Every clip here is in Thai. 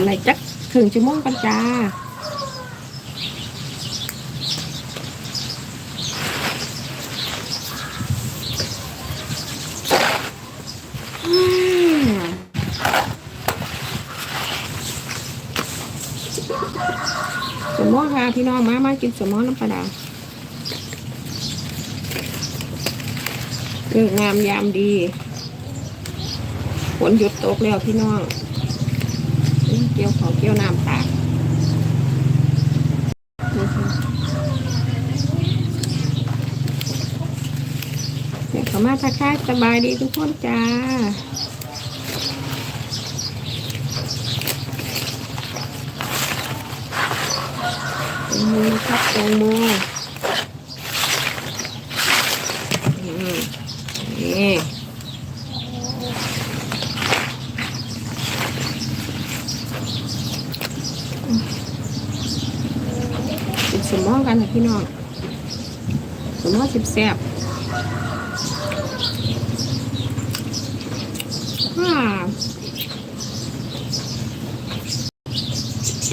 อะไรจักถึงชั่วโมงกันจ้าอืมสมอค่ะพี่น้องมามากินสมอน้ำปลาดาเลิกงามยามดีฝนหยุดตกแล้วพี่น้อง กี่ยวเขาเกี่ยวน้ำตากนี่ค่ะเดี๋ยวเขามาทักทายสบายดีทุกคนจ้าแตงโมครับแตงโมอืมนี่กินสมองกันนะพี่น้องสมองสิบ แซ่บอ่า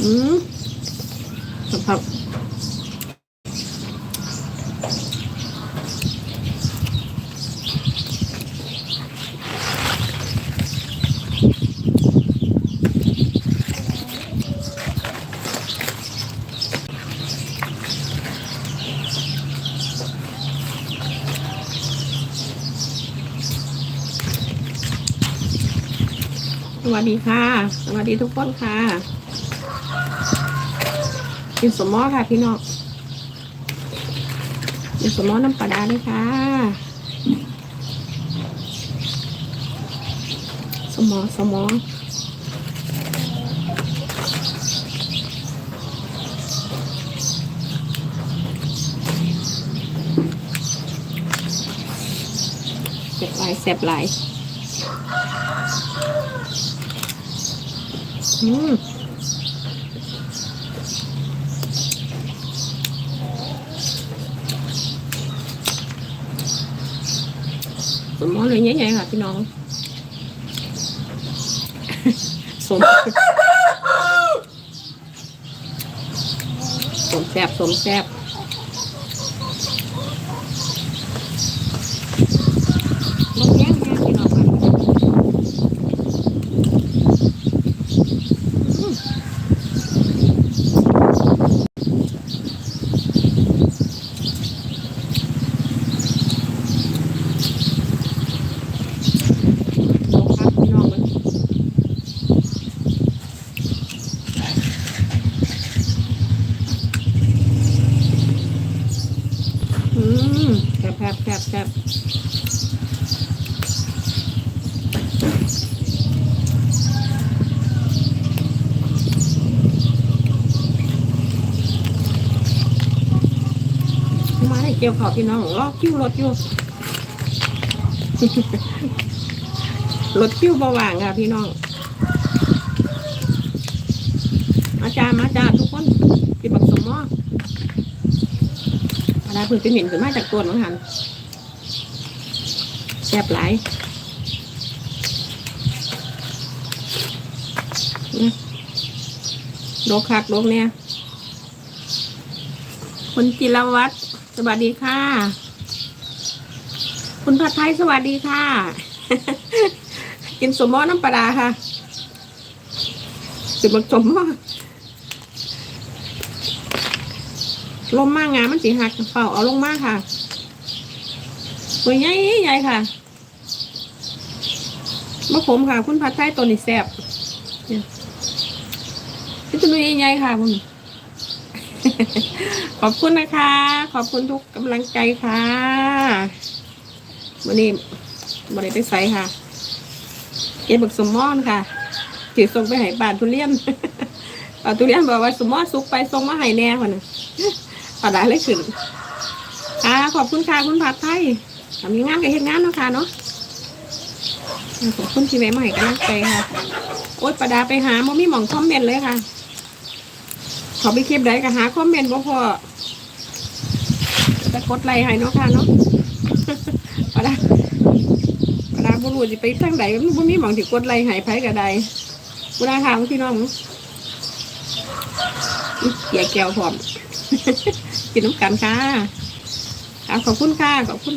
อืมครับ ส วัสดีค่ะ สวัสดีทุกคนค่ะ กินสมอค่ะพี่น้องกินสมอน้ำปลาดาด้วยค่ะ สมอสมอเจ็บลายแสบลาย อืมสมมติเลยใหญ่ๆค่ะพี่น้อง สม สมแซบสมแซบลงแย่งแย่งพี่น้องค่ะลงครับพี่น้องมันอืมแคบแคบแคบแคบมาได้ เกี่ยวขอพี่น้องรอคิ้วรถอยู่รถคิ้วประว่างค่ะพี่น้อง มาจ้ามาจ้าทุกคนกินบักสมมออะไรเพิ่งจะเหม็นขึ้นมาจากตัวน้องหันแซ่บหลายนะโลกคักโลกเนี่ยคุณจิรวัตร สวัสดีค่ะ คุณผัดไทยสวัสดีค่ะ กินสมหมอน้ำปลาร้าค่ะกินบักสมหมอลมมากงามันสีหักเฝ้าเอาลงมากค่ะตัวใหญ่ใหญ่ค่ะมะขมค่ะ คุณผัดไทยตัวนี้แซ่บเนี่ยนี่ตัวใหญ่ๆค่ะคุณ ขอบคุณนะคะ ขอบคุณทุกกำลังใจค่ะวันนี้บริไปใส่ค่ะเก็บบักสมมอนค่ะถือส่งไปให้บ้าทุเรียนบ้าทุเรียนบอกว่าสมมอนสุกไปส่งมาให้แน่คนนะปลาได้เลยขึ้นค่ะขอบคุณค่ะคุณผัดไทยทำงานกับเฮ็ดงานเนาะค่ะเนาะขอบคุณที่แม่มาให้กำลังใจค่ะ โอ๊ยปลาดาไปหาโมมี่หมองคอมเมนต์เลยค่ะ ขอไปคลิปใดก็หาคอมเมนต์บ่พอจะกดไลค์ให้เนาะค่ะเนาะปลาปลาบ่รู้สิไปทางใดมันบ่มีหมองที่กดไลค์ให้ไผก็ได้บ่ได้ค่ะพี่น้องเกียแก้วพร้อมกินน้ำกันค่ะอะขอบคุณค่ะขอบคุณ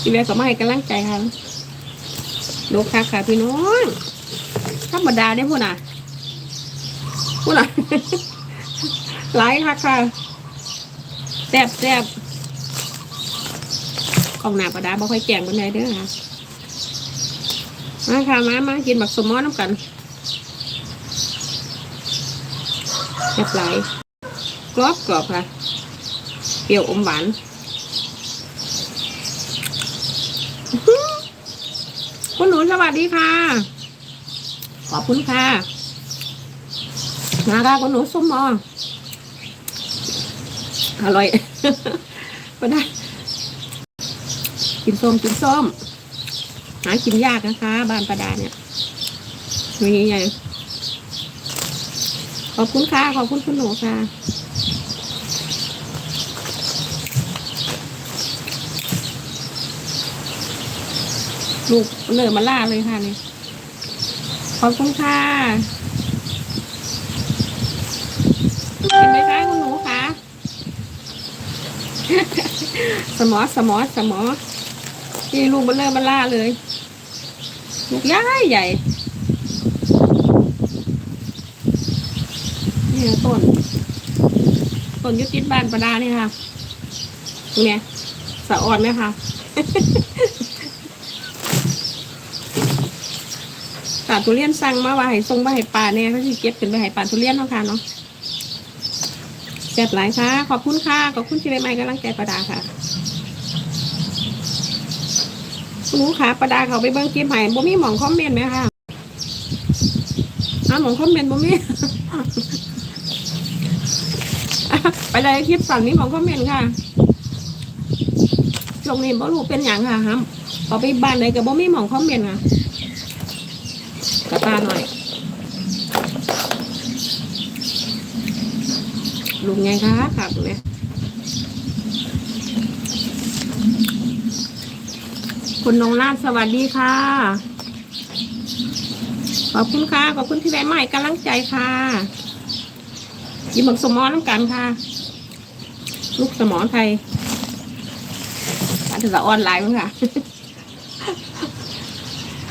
พี่แม่ก็มาให้กำลังใจค่ะลูกค่ะค่ะพี่น้องธรรมดาได้พูดน่ะ พูดน่ะหลายค่ะค่ะแซ่บแซ่บของหนาประดาบ่ค่อยแกงบนใดเด้อค่ะมาค่ะมามากินบักสมมอน้ำกันแซ่บหลายกรอบกรอบค่ะ เปรี้ยวอมหวานคุณหนูสวัสดีค่ะ ขอบคุณค่ะ มาค่ะคุณหนูส้มมออร่อยก็ได้กินส้มกินส้ม หากินยากนะคะ บ้านประดาเนี่ยมีไงขอบคุณค่ะ ขอบคุณคุณหนูค่ะลูกเนื้อมาล่าเลยค่ะนี่ ขอบคุณค่ะ เห็นไหมคะคุณหนูคะสมอสมอสมอนี่ลูกมันเริ่มมาล่าเลย ลูกใหญ่ใหญ่นี่ต้นต้นยุติดบ้านประดาเนี่ยค่ะเนี่ยสะอ่อนไหมคะป่าทุเรียนสั่งมาว่าให้ส่งมาให้ป่าเนี่ยเขาที่เก็บเป็นไปให้ป่าทุเรียนเนาะค่ะเนาะ ซ่บหลายค่ะ ขอบคุณค่ะ ขอบคุณที่ได้มากำลังใจประดาค่ะคุณหนูค่ะประดาเขาไปเบิ้งคลิปให้บ่มีหมองคอมเมนต์ไหมคะอ้าหมองคอมเมนต์บ่มีไปเลยคลิปสั่งนี้หมองคอมเมนต์ค่ะลงนี้บ่รู้เป็นอย่างค่ะฮัมเอไปบ้านใดกับบ่มีหมองคอมเมนต์ค่ะกระตาหน่อย ลุงไงคะค่ะคุณแม่คุณนงนาถสวัสดีค่ะ ขอบคุณค่ะ ขอบคุณที่ได้มาใหม่กำลังใจค่ะยิ้มบักสมอน้ำกันค่ะ ลูกสมอไทยอาจจะออนไลน์มั้งค่ะ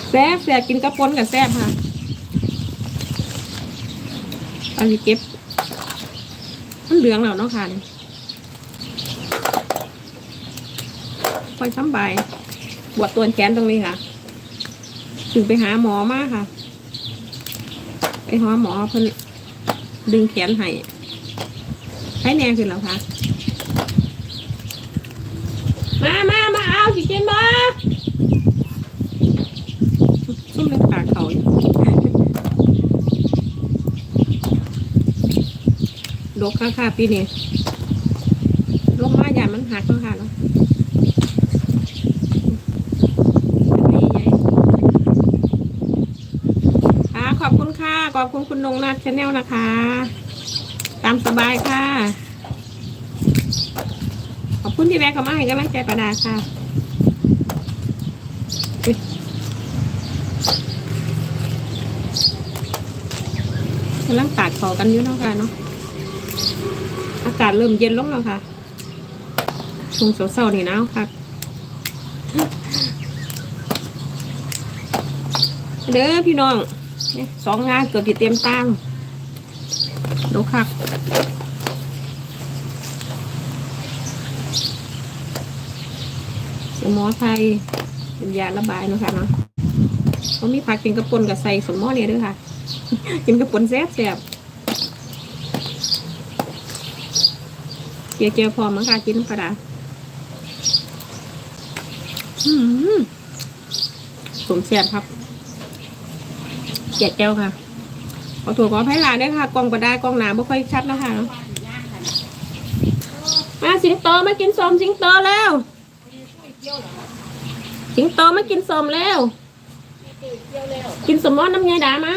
แซ่บแซ่บกินกระปนกับแซ่บค่ะอันนี้เก็บ มันเหลืองแล้วเนาะค่ะนี่ค่อยสำบายปวดตัวแขนตรงนี้ค่ะถึงไปหาหมอมาค่ะ ไปหาหมอเพิ่นดึงแขนให้ให้แน่ขึ้นแล้วค่ะ มามามาเอาสิกินมา ซุ่มเล็กปากเขาอยู่ด กค่ะค่ะปีนี้ลงมาอย่มันหักแล้วค่ะเนาะนี่ไงค่ะขอบคุณค่ะ ขอบคุณคุณนงนาชแนลนะคะ ตามสบายค่ะ ขอบคุณที่แวะเข้ามาให้กำลังใจประดาค่ะกำลังตากคอกันอยู่เนาะค่ะเนาะ อากาศเริ่มเย็นลงแล้วค่ะช่วงเช้าๆนี่หนาวค่ะ เด้อพี่น้องสองงานเกือบจะเตรียมตั้งดูค่ะสมอไทยเป็นยาระบายนะคะเนาะเขามีผักกินกระปุนกับใส่สมอเนี่ยด้วยค่ะ กินกระปุนแซ่บแซ่บ เกียเกียวพอมั้งค่ะกินน้ำปลาร้าอืมสมแซ่บครับเกียเกียวค่ะขอถั่วขอไผ่ลาด้วยค่ะกองประดากองหนาไม่ค่อยชัดนะคะมาสิงโตมากินสมสิงโตแล้วสิงโตมากินสมแล้วกินสมมอน้ำยายดามา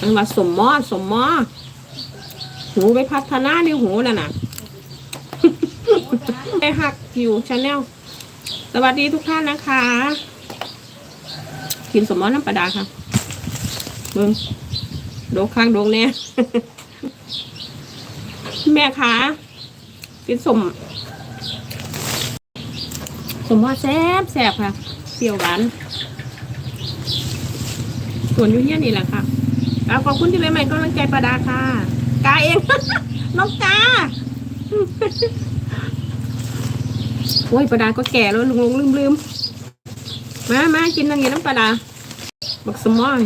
มันว่าสมมอสมมอ หูไปพัฒนาในหูน่ะน่ะ ไปหักอยู่ชาแนลสวัสดีทุกท่านนะคะ กินสมมอน้ำปลาดาค่ะเบิ้งโดกข้างโดงเนี่ยแม่คะกินสมสมว่าแซ่บแซ่บค่ะเปรี้ยวหวานส่วนอยูเฮียนี่แหละค่ะขอบคุณที่เลยใหม่กำลังใจประดาค่ะ กาเอง น้องกาโอ้ยประดาก็แก่แล้วลุงลุงลืมลืมมามากินนั่งกินน้ำประดาบักสมอย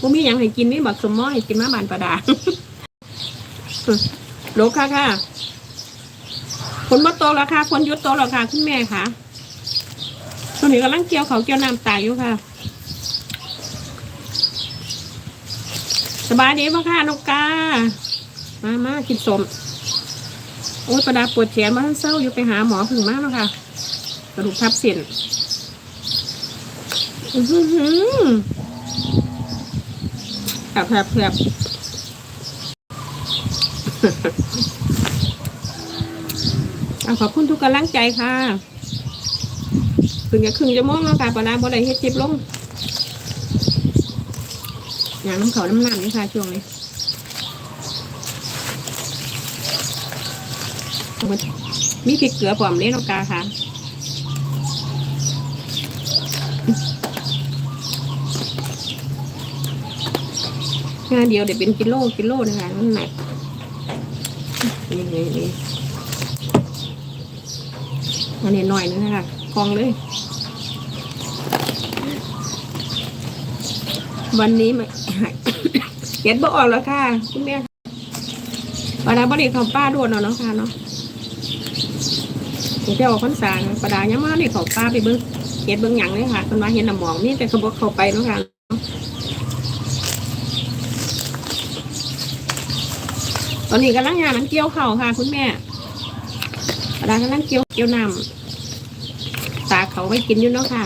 กูมีอย่างให้กินนี่บักสมอยกินมาบานประดาโลค่ะค่ะฝนมาโตแล้วค่ะฝนยุดโตแล้วค่ะคุณแม่ค่ะตอนนี้กำลังเกี่ยวเขาวเกี่ยวน้ำตายอยู่ค่ะ บายดีป่ะค่ะนกกา มามากินสมโอ้ยประดาปวดแขนมาทั้งเศร้าอยู่ไปหาหมอถึงมากแล้วค่ะกระดูกทับเส้นอือหือแผลบแผลบแผลบขอบคุณทุกกำลังใจค่ะถึงจะครึ่งจะม่วงแล้วค่ะปลาดาบ่ได้เฮ็ดจิบลง อย่างน้ำเขาน้ำน้ำนี่ค่ะช่วงนี้มีพริกเกลือปลอมเลี้ยนกกาค่ะงานเดียวเดี๋ยวเป็นกิโลกิโลนะคะมันหนักนี่นี่นี่อันนี้หน่อยนึงนะคะกองเลย วันนี้ไม่เก็ดบ่ออกแล้วค่ะ คุณแม่ปาดาบริเขาป้าด่วนเอาเนาะค่ะเนาะผมจะออกพรรษานะปาดายังมาได้เขาป้าไปเบิ้งเก็ดเบิ้งหยังเลยค่ะคนว่าเห็นน้ำหมองนี่แต่เขาบอกเขาไปเนาะค่ะตอนนี้กำลังงานน้ำเกี่ยวเข่าค่ะ คุณแม่กำลังกำลังเกี่ยวเกี่ยวน้ำตาเขาไว้กินอยู่เนาะค่ะ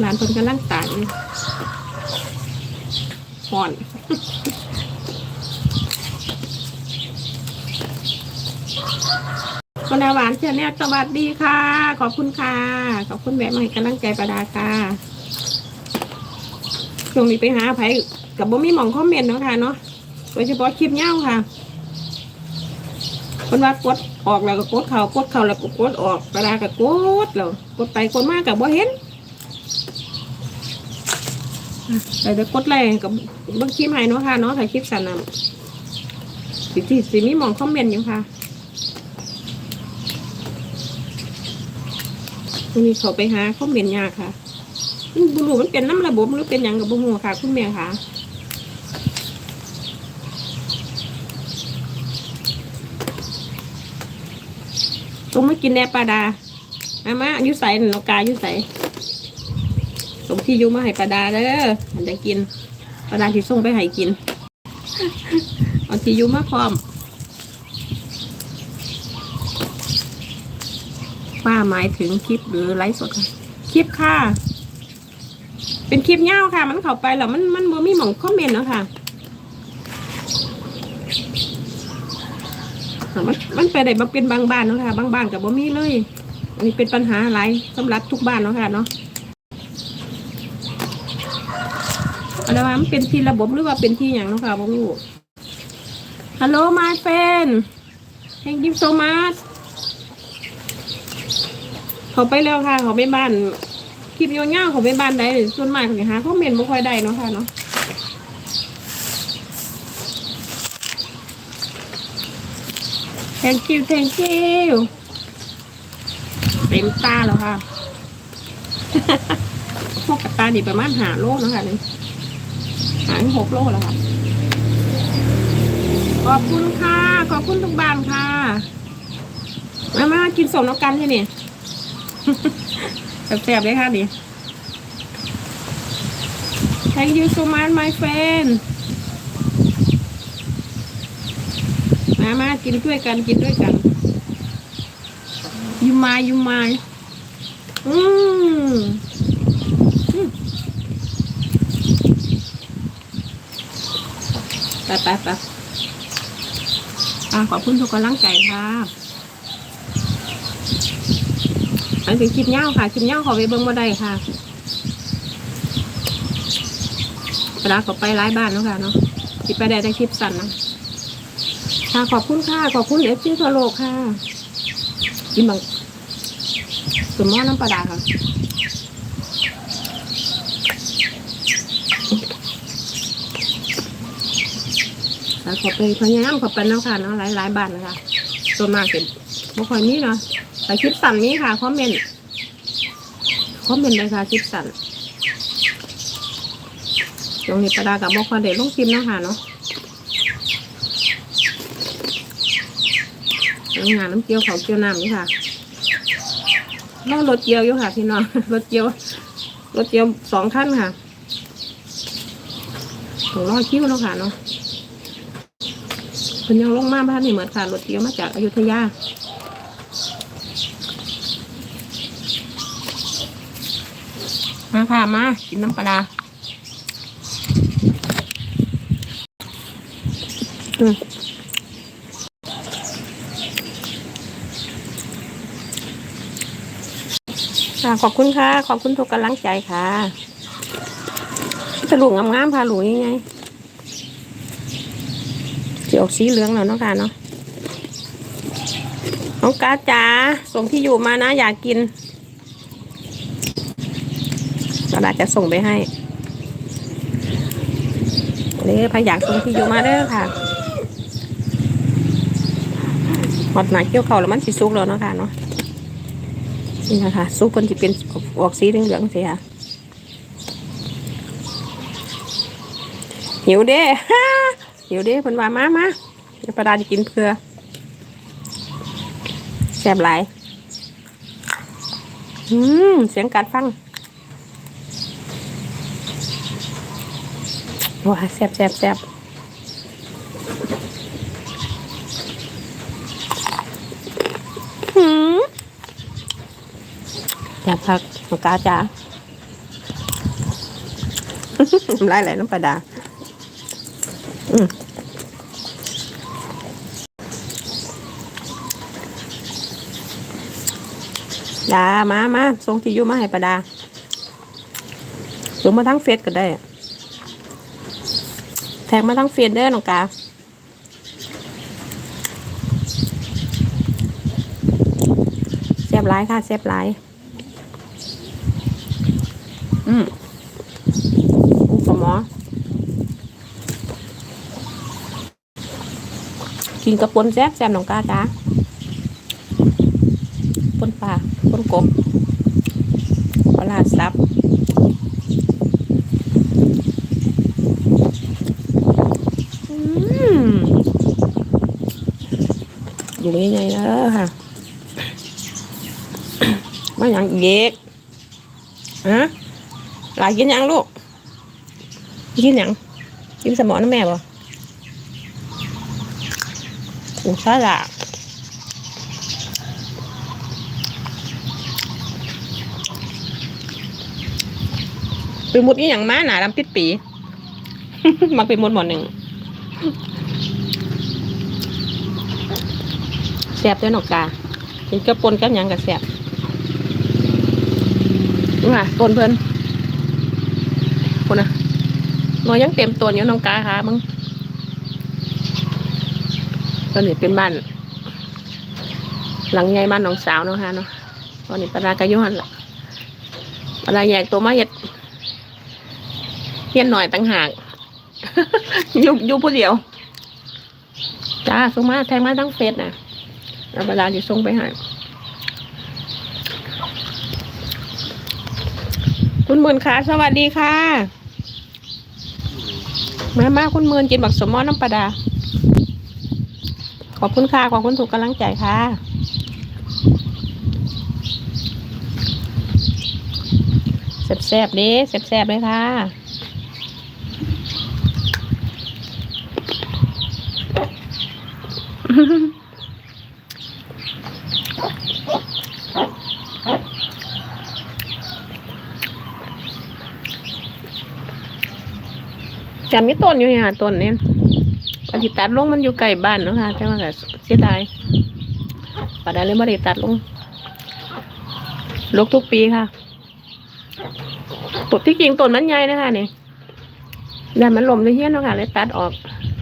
หลานคนกำลังตากอยู่ห่อนคนหวานเชียแนลสวัสดีค่ะ ขอบคุณค่ะ ขอบคุณแม่มาให้กำลังใจประดาค่ะช่วงนี้ไปหาไผกับบ่มีหมองคอมเมนต์เนาะค่ะเนาะโดยเฉพาะคลิปเง่าค่ะคนว่ากดออกแล้วก็กดเขากดเขาแล้วก็กดออกเวลาก็กดแล้วกดไปกดมากกับบ่เห็น แต่เดี๋ยวกดไล่กับเบิ่งคลิปให้เนาะค่ะเนาะถ่ายคลิปสั้นนำสิที่สิมีมองคอมเมนต์อยู่ค่ะวันนี้เขาไปหาคอมเมนต์ยากค่ะบุรู้มันเป็นน้ำระบบหรือเป็นหยังกับบุหูค่ะ คุณแม่ค่ะตรงไม่กินแนปลาดาอามาอยุใส่นกกาอยุใส่ ตรงที่อยุมาให้ปลาดาเด้อมันจะกินปลาดาที่ส่งไปให้กินเอาที่อยุมาพร้อมป้าหมายถึงคลิปหรือไลฟ์สดค่ะคลิปค่ะ เป็นคลิปเงาค่ะ มันเข้าไปแล้วมันมันบ่มีหม่องคอมเมนต์เนาะค่ะมันมันไปได้มาเป็นบางบ้านเนาะค่ะ บางบ้านกับบ่มีเลยอันนี้เป็นปัญหาหลายสำหรับทุกบ้านเนาะค่ะเนาะ อะไรว่ามันเป็นที่ระบบหรือว่าเป็นที่อย่างเนาะค่ะบ่รู้ Hello my friend thank you so much เขาไปแล้วค่ะเขาไปบ้านคลิปยาวๆเขาไปบ้านใดส่วนมากเขาจะหาคอเมนต์ไม่ค่อยได้เนาะค่ะเนาะ thank you thank you เต็มตาแล้วค่ะพวกตาดิประมาณหาโลแล้วค่ะนี่ย หาหกโลแล้วค่ะ ขอบคุณค่ะ ขอบคุณทุกบ้านค่ะมามากินสมน้ำกันใช่ไหมแซ่บๆเลยค่ะนี่ Thank you so much my friend มามากินด้วยกันกินด้วยกันยูมายูมาอืมอืม ไปไปไปอะขอบคุณทุกกำลังใจค่ะอันเป็นคลิปเงาค่ะคลิปเงาขอไปเบิ้งมาได้ค่ะเวลาเขาไปร้ายบ้านเนาะค่ะเนาะคิดไปได้ได้คลิปสั้นนะค่ะขอบคุณค่ะขอบคุณเอฟซีทั่วโลกค่ะกินบางสมมอน้ำปลาดาค่ะ แล้วขอไปพยายามขอไปเนาะค่ะเนาะหลายหลายบานนะคะส่วนมากเป็นบ่ค่อยมีเนาะแต่คลิปสั้นนี้ค่ะคอมเมนต์คอมเมนต์เลยค่ะคลิปสั้นตรงนี้ประดากับบ่ค่อยได้ลงคลิปเนาะค่ะเนาะงานน้ำเกี๊ยวเขาเกี๊ยวน้ำนี่ค่ะรองรถเกี๊ยวอยู่ค่ะพี่น้องรถเกี๊ยวรถเกี๊ยวสองขั้นค่ะถึงรอคิ้วเนาะค่ะเนาะ เพิ่นยังลงมาบ้านนี่เหมือนค่ะรถเกียวมาจากอยุธยามาค่ะมากินน้ำปลาอืมค่ะขอบคุณค่ะ ขอบคุณทุกกำลังใจค่ะจะหลุงงามๆค่ะหลุงยังไง ออกสีเหลืองแล้วเนาะค่ะเนาะน้องกาจ๋าส่งที่อยู่มานะ อยากกินกระดาษจะส่งไปให้เลยพยอยากส่งที่อยู่มาเด้อค่ะหอดหนาเกี่ยวเขาแล้วมันสีซุกแล้วเนาะค่ะเนาะนี่นะคะซุกคนที่เป็นออกสีเหลืองๆสิค่ะหิวเด้ หิวเด้เพิ่นว่ามามาเดี๋ยวประดาจะกินเพื่อแซ่บหลายอืมเสียงกัดฟังว้าแซ่บแซ่บแซ่บหืมอยากพักหมกาจ้าทำไรไหลน้ำปลาดา อืมดามามาส่งที่อยู่มาให้ประดาส่งมาทั้งเฟซก็ได้ แท็กมาทั้งเฟซเด้อน้องกาแซ่บหลายค่ะแซ่บหลาย อืมอู้สมอ กินกับปนแซ่บแซ่บน้องกาจ้าปนปลาปนกบปลาซับอืมอยู่ยังไงนะค่ะมาอย่างเย็กฮะหลายกินยังลูกกินยังกินสมอนะแม่บ่ อุซาละไปมุดนี่อย่างม้าหนาดำปิดปีมาไปมุดหมดหนึ่งแสบด้วยหนกกาเห็นกระปนกับหยังกับแสบนี่ว่ะต้นเพิ่นคนนะน้อยยังเต็มตัวอยู่น้องกาค่ะมึง ตอนนี้เป็นบ้าน หลังใหญ่บ้านน้องสาวเนาะฮะเนาะตอนนี้ปลากระยุหันละปลาแยกตัวมาเห็ดเฮียนหน่อยต่างหากอยู่อยู่ผู้เดียว จ้าส่งมาแทงมาทั้งเฟซนะแล้วปลาจะส่งไปให้คุณหมื่นค่ะ สวัสดีค่ะ มามาคุณหมื่นกินบักสมอน้ำปลาดา อบคุณค่ะ ขอบคุณถูกกำลังใจค่ะแซ่บๆเด้แซ่บๆเลยค่ะจำมีต้นอยู่เนี่ยต้นนี้ ปฏิตัดลงมันอยู่ไกลบ้านเนาะค่ะแต่ว่าก็เสียดายปฏิเลยไม่ได้ตัดลงลกทุกปีค่ะปกที่จริงต้นมันใหญ่นะคะนี่เดี๋ยวมันลมจะเฮี้ยนเนาะค่ะเลยตัดออก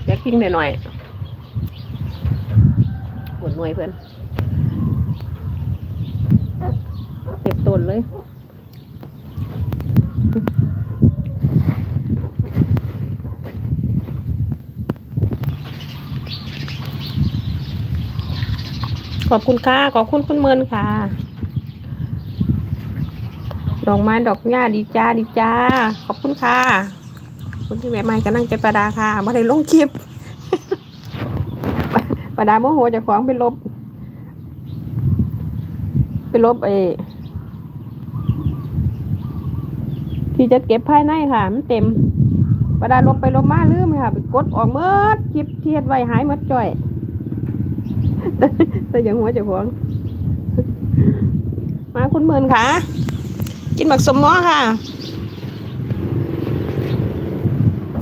แยกทิ้งหน่อยๆปวดหน่วยเพื่อนเก็บต้นเลย ขอบคุณค่ะ ขอบคุณคุณเมินค่ะ ดอกไม้ดอกหญ้าดีจ้าดีจ้า ขอบคุณค่ะคุณที่แวะมาก็นั่งใจประดาค่ะมาได้ลงคลิปประดาโมโหจะของไปลบ ไปลบเอที่จะเก็บภายในค่ะ มันเต็มประดาลบไปลบมาลืมค่ะ ไปกดออกเมื่อคลิปเทียดไว้หายหมดจ่อย แต่แต่อยังหัวจะของมาคุณเมินค่ะ กินหมักสมหมอค่ะ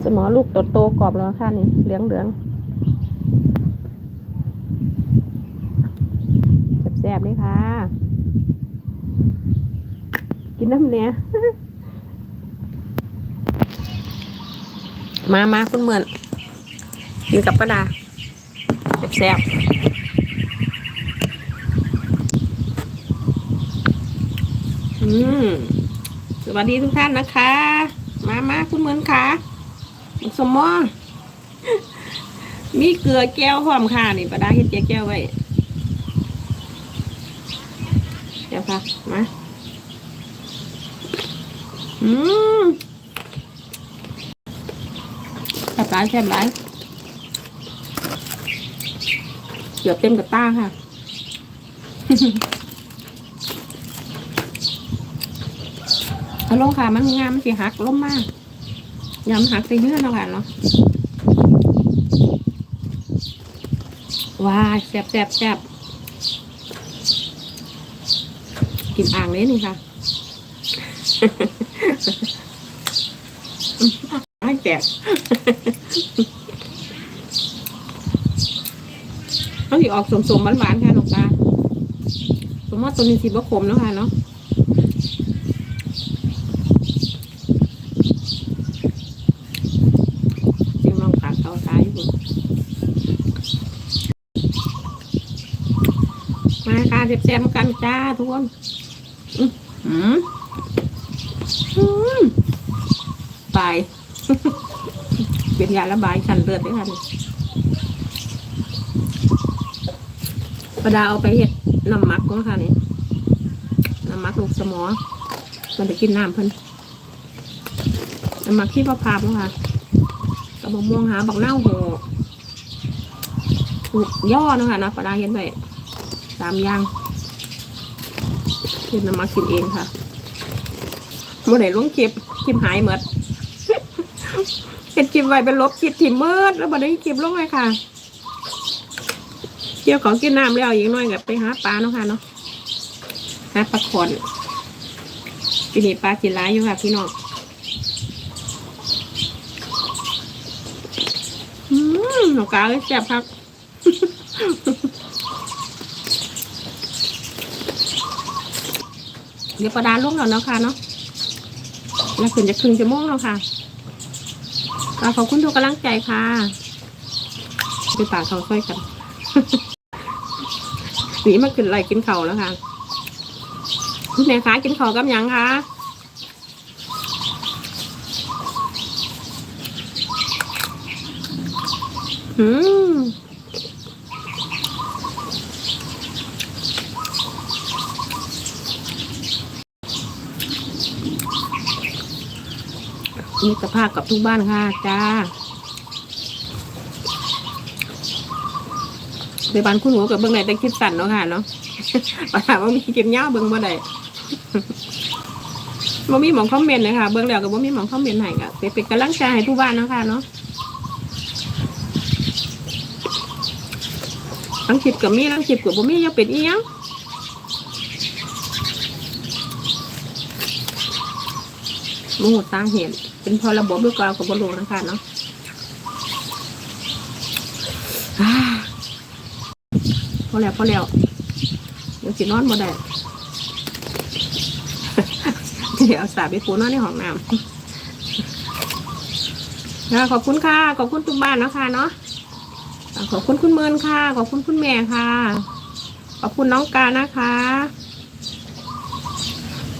สมอลูกโตโตกรอบแล้วค่ะนี่เหลืองเหลืองแซ่บๆเลยค่ะ กินน้ำเนี้ยมามาคุณเหมือนกินกับป้าดาแซ่บ อืมสวัสดีทุกท่านนะคะ มามาคุณเหมือนค่ะสมมอมีเกลือแก้วหอมค่ะนี่ปลาดาเฮ็ดเจียวแก้วไว้เดี๋ยวค่ะมาอืมแซ่บหลายแซ่บหลายเกือบเต็มกับตาค่ะ อาลงค่ะ มันงามมันสิหักล้มมากยำหักไปเยื่อเนาะค่ะเนาะว้าแซ่บแซ่บแซ่บกินอ่างเลยนี่ค่ะไม่แตกต้องสิออกสมๆหวานๆค่ะน้องตาผมว่าตัวนี้สิบ่ขมเนาะค่ะเนาะ เดี๋ยวลองตักเอาซ้ายอยู่ มาค่ะเจ็บๆกันจ้าทุกคนอืมตายเป็นยาระบายขันเลือดด้วยค่ะนี่ประดาเอาไปเห็ดน้ำมักเนาะค่ะนี่น้ำมักลูกสมอ มันจะกินน้ำเพิ่นน้ำมักที่พะพาบเนาะค่ะกระบอกม่วงหาบักเน่าโหถูกย่อเนาะคะนะปลาดาเห็นไป สามอย่างคือน้ำมากินเองค่ะเมื่อไหร่ลงคลิปคลิปหายหมดเห็นคลิปไว้เป็นลบคลิปถิ่มเมิดแล้วบัดนี้คลิปลงเลยค่ะเกี่ยวของกินน้ำแล้วอีกหน่อยกับไปหาปลาเนาะค่ะเนาะหาปลาขอนปีนี้ปลากินร้ายอยู่ค่ะพี่น้องอืมหนูกาเลยแซ่บครับ เดี๋ยวประดานลงแล้วเนาะค่ะเนาะแล้วขึ้นจะครึ่งจะโมงแล้วค่ะขอบคุณทุกกำลังใจค่ะไปป่ากเขาช่วยกันหนีมาขึ้นไหลกินเขาแล้วค่ะคุณแม่คะกินเขากับยังคะอืม มีสภาพกับทุกบ้านค่ะจ้าในบ้านคุณหนูกับเบิ้งไหนแต่คลิปสั่นเนาะค่ะเนาะปัญหาว่ามีคลิปยาวเบิ้งบ่ได้บ่มีหมองคอมเมนต์เลยค่ะเบิ้งแล้วก็บ่มีหมองคอมเมนต์ให้ก็เป็นเป็นกำลังใจให้ทุกบ้านเนาะค่ะเนาะทั้งคลิปกับมีทั้งคลิปกับบ่มีอยังเป็นอีหยังบ่ฮู้สาเหตุ เป็นพอระบบหรือเปล่าก็บ่รู้นะคะเนาะอ่าพอแล้วพอแล้วเดี๋ยวสินอนบ่ได้เดี๋ยวเอาสาไปปูนอนในห้องน้ำค่ะขอบคุณค่ะ ขอบคุณทุกบ้านนะคะเนาะขอบคุณคุณเมินค่ะ ขอบคุณคุณแม่ค่ะ ขอบคุณน้องกานะคะ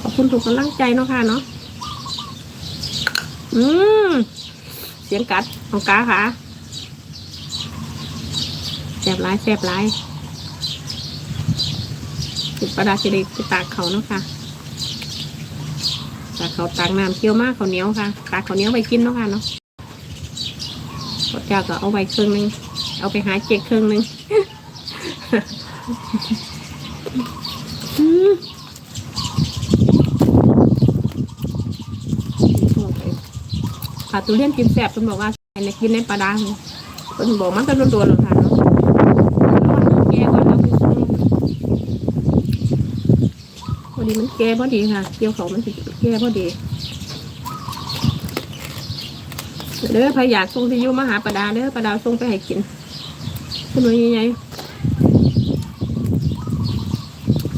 ขอบคุณถูกกำลังใจเนาะค่ะเนาะ อืมเสียงกัดน้องกาค่ะแสบหลายแสบหลายติดประดาษจะได้ไปตากเขาเนาะค่ะตากเขาตากน้ำเคี่ยวมากเขาเหนียวค่ะ ตากเขาเหนียวไปกินเนาะค่ะเนาะพระเจ้าก็เอาไว้ครึ่งหนึง เอาไปหาเจ็กครึ่งหนึง อาตุเลียนกินแสบคุณบอกว่าไอ้เนี่ยกินในปลาดาคุณบอกมันก็โดนๆหรอกค่ะเนาะแกก่อนแล้วพอดีมันแก่พอดีค่ะเกี่ยวเขามันแก่พอดีเด้อพายอยากส่งที่ยุมาหาปลาดาเด้อปลาดาส่งไปให้กินคุณว่ายังไง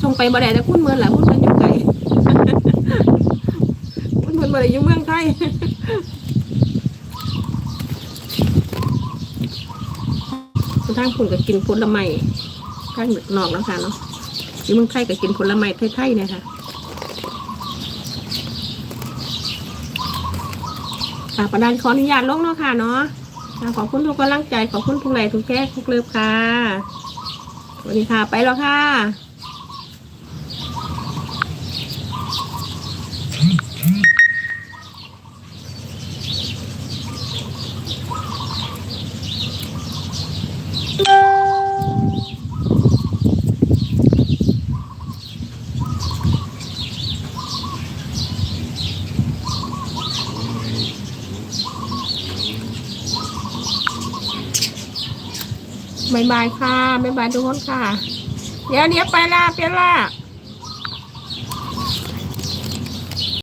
ส่งไปบ่ได้แต่คุณเมืองแหละคุณเมืองอยู่ไกลคุณเมืองบ่ได้อยู่เมืองไทย ทางคุณก็กินผลไม้ทางนอกนะคะเนาะอยู่เมืองไทยก็กินผลไม้ไทยๆเนี่ยค่ะค่ะประดานขออนุญาตลงเนาะค่ะเนาะขอบคุณทุกกำลังใจขอบคุณทุกไลค์ทุกแก้ทุกเลิฟค่ะสวัสดีค่ะไปแล้วค่ะายบายค่ะบายบายทุกคนค่ะ เดี๋ยวเดี๋ยวไปละเปลี่ยนละ